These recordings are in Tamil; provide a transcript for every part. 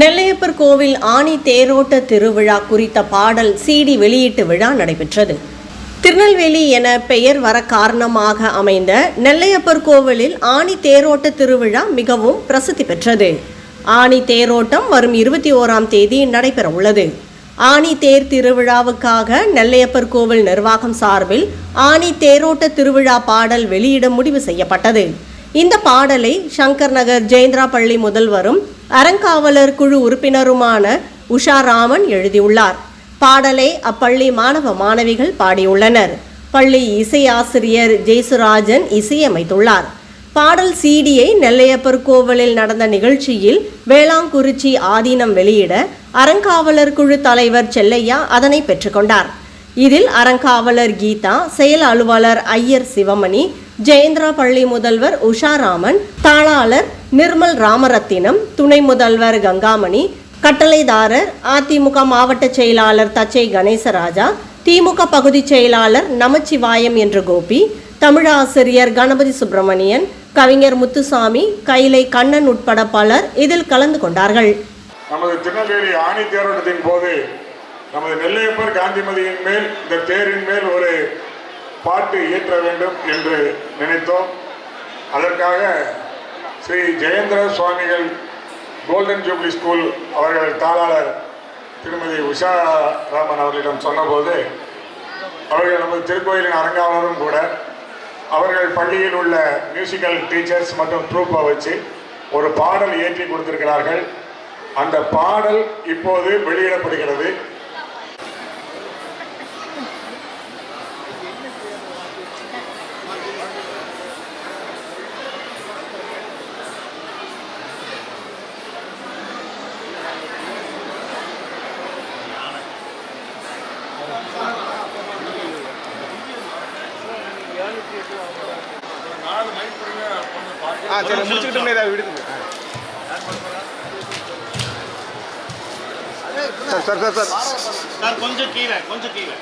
நெல்லையப்பர் கோவில் ஆணி தேரோட்ட திருவிழா குறித்த பாடல் சிடி வெளியீட்டு விழா நடைபெற்றது. திருநெல்வேலி என பெயர் வர காரணமாக அமைந்த நெல்லையப்பர் கோவிலில் ஆணி தேரோட்ட திருவிழா மிகவும் பிரசித்தி பெற்றது. ஆணி தேரோட்டம் வரும் இருபத்தி ஓராம் தேதி நடைபெற உள்ளது. ஆணி தேர் திருவிழாவுக்காக நெல்லையப்பர் கோவில் நிர்வாகம் சார்பில் ஆணி தேரோட்ட திருவிழா பாடல் வெளியிட முடிவு செய்யப்பட்டது. இந்த பாடலை சங்கர் நகர் ஜெயந்திரா பள்ளி முதல்வரும் அறங்காவலர் குழு உறுப்பினருமான உஷாராமன் எழுதியுள்ளார். பாடலை அப்பள்ளி மாணவ மாணவிகள் பாடியுள்ளனர். பள்ளி இசை ஆசிரியர் ஜெயசுராஜன் இசையமைத்துள்ளார். பாடல் சீடியை நெல்லையப்பர் கோவிலில் நடந்த நிகழ்ச்சியில் வேளாங்குறிச்சி ஆதீனம் வெளியிட அறங்காவலர் குழு தலைவர் செல்லையா அதனை பெற்றுக்கொண்டார். இதில் அறங்காவலர் கீதா செயல் அலுவலர் ஐயர் சிவமணி ஜெயந்திரா பள்ளி முதல்வர் உஷாராமன் தாளாளர் நிர்மல் ராமரத்தினம் துணை முதல்வர் கங்காமணி கட்டளைதாரர் அதிமுக மாவட்ட செயலாளர் தச்சை கணேசராஜா திமுக பகுதி செயலாளர் நமச்சிவாயம் என்ற கோபி தமிழாசிரியர் கணபதி சுப்பிரமணியன் கவிஞர் முத்துசாமி கைலை கண்ணன் உட்பட பலர் இதில் கலந்து கொண்டார்கள். நமது திருநெல்வேலி ஆணி தேரோட்டத்தின் போது நமது நெல்லையப்பர் காந்திமதியின் மேல் இந்த தேரின் மேல் ஒரு பாட்டு இயற்ற வேண்டும் என்று நினைத்தோம். அதற்காக ஸ்ரீ ஜெயேந்திர சுவாமிகள் கோல்டன் ஜூப்ளி ஸ்கூல் அவர்கள் தாளாளர் திருமதி உஷா ராமன் அவர்களிடம் சொன்னபோது அவர்கள் நமது திருக்கோயிலின் அரங்காவலரும் கூட அவர்கள் பள்ளியில் உள்ள மியூசிக்கல் டீச்சர்ஸ் மற்றும் ட்ரூப்பை வச்சு ஒரு பாடல் இயற்றி கொடுத்திருக்கிறார்கள். அந்த பாடல் இப்போது வெளியிடப்படுகிறது. ஆ சரி முடிச்சுக்கிட்டோம்னே ஏதாவது விடுங்க sir sir sir sir. Sir கொஞ்சம் கீழே கொஞ்சம் கீழே.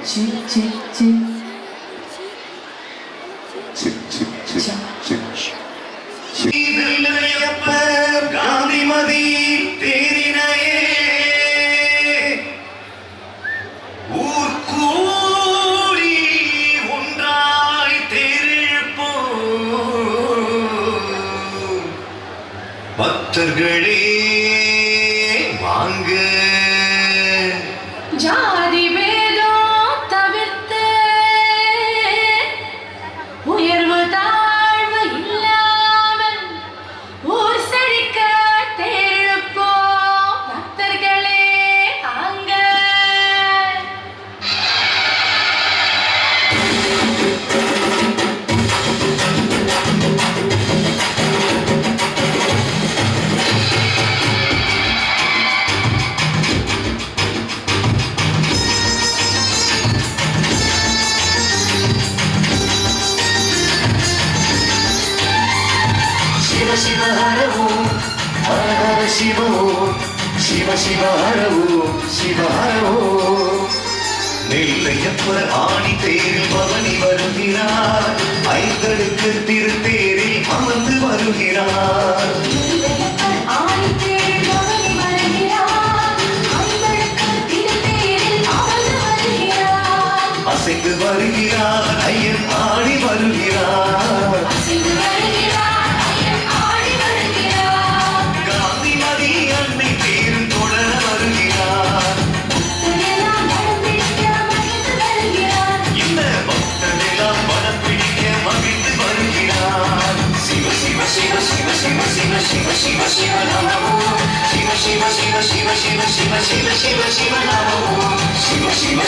சொல்கிறேங்கண்ணே நான் மைக்கு ஓகே ஓகே காந்திமதி தேரினையே ஊர் கூடி ஒன்றாய் தேரிழப்போம் பக்தர்களே சிவ ஹரவோ ஹர ஹர சிவோ சிவ சிவ ஹரவோ சிவ ஹரவோ நெல்லையப்ப ஆணி தேரில் பவனி வருகிறார் ஐந்தடுக்கு திருத்தேரில் அமர்ந்து வருகிறார்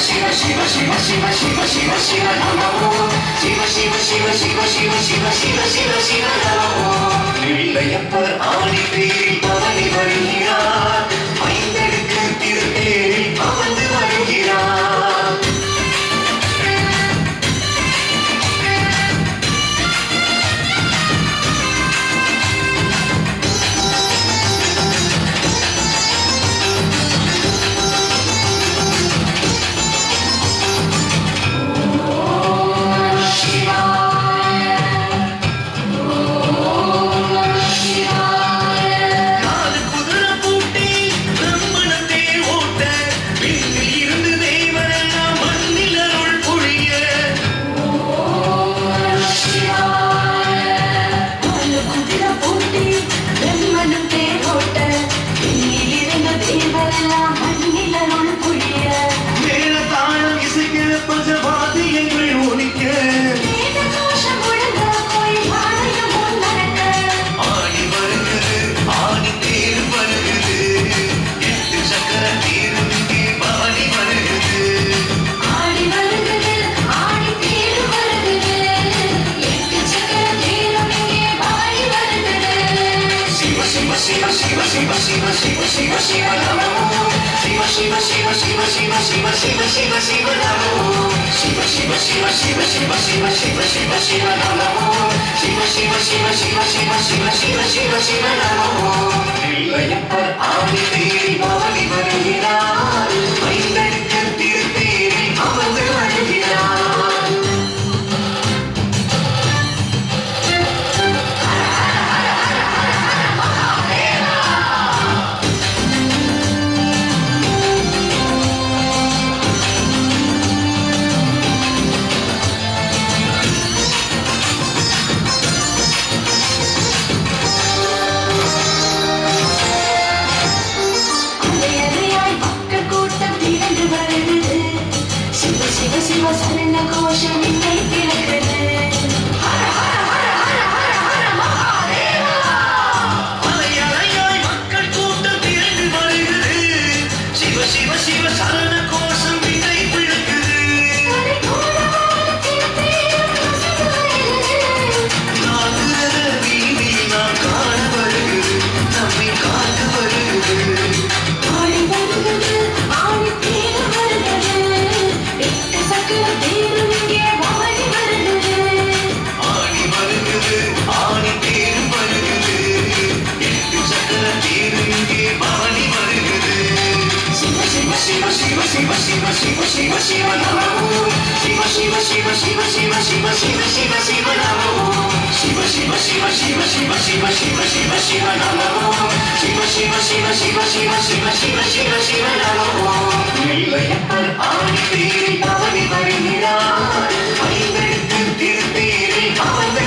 சிவ சிவ சிவ சிவ சிவ சிவ சிவ சிவ சிவ நமோ சிவ சிவ சிவ சிவ சிவ சிவ சிவ சிவ சிவ நமோ நிலையப்பர் ஆடி தேரில் பவனி வருகிறார். சிவ சிவ சிவ சிவ சிவ சிவ சிவ சிவ நமோ சிவ சிவ சிவ சிவ சிவ சிவ சிவ சிவ சிவ நமோ இல்லையப்பர் ஆதி தேடி 私はそれな顔じゃ見ていけなくな சிவ சிவ சிவ சிவ சிவ நமோ சிவ சிவ சிவ சிவ சிவ சிவ சிவ சிவ சிவ நமோ சிவ சிவ சிவ சிவ சிவ சிவ சிவ சிவ சிவ நமோ சிவ சிவ சிவ சிவ சிவ சிவ சிவ சிவ சிவ நமோ இல்லையப்பர் ஆடி தேரி பவனி வருகிறார் ஐந்தெடுத்து திருத்தேரில் அமர்ந்து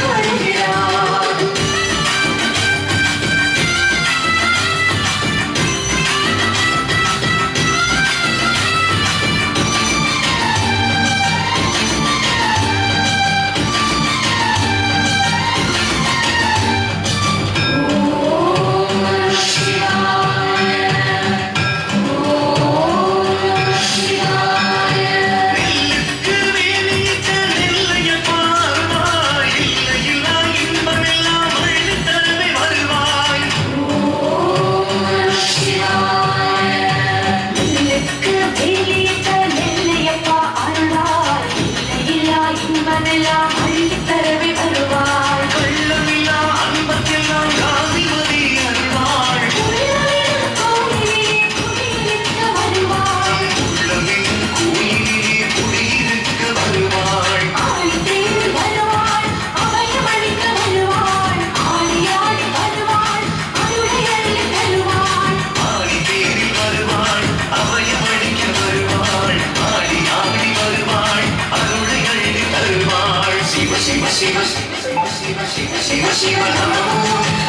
சிவ சிவ சிவ நமோ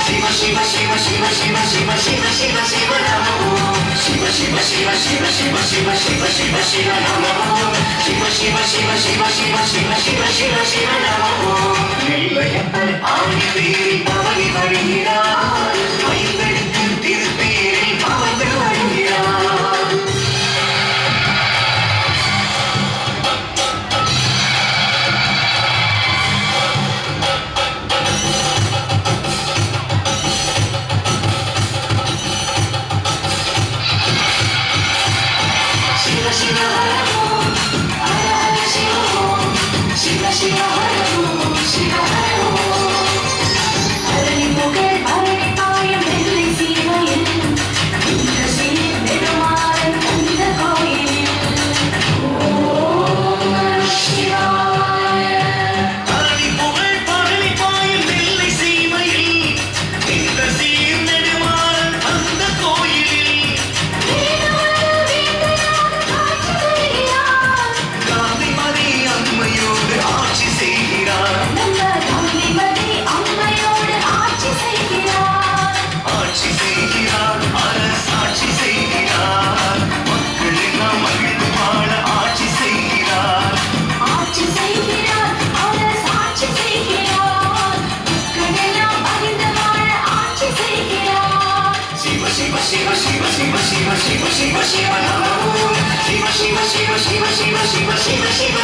சிவ சிவ சிவ சிவ சிவ சிவ சிவ சிவ சிவ நமோ சிவ சிவ சிவ சிவ சிவ சிவ சிவ சிவ சிவ நமோ சிவ சிவ சிவ சிவ சிவ சிவ சிவ சிவ சிவ நமோ you.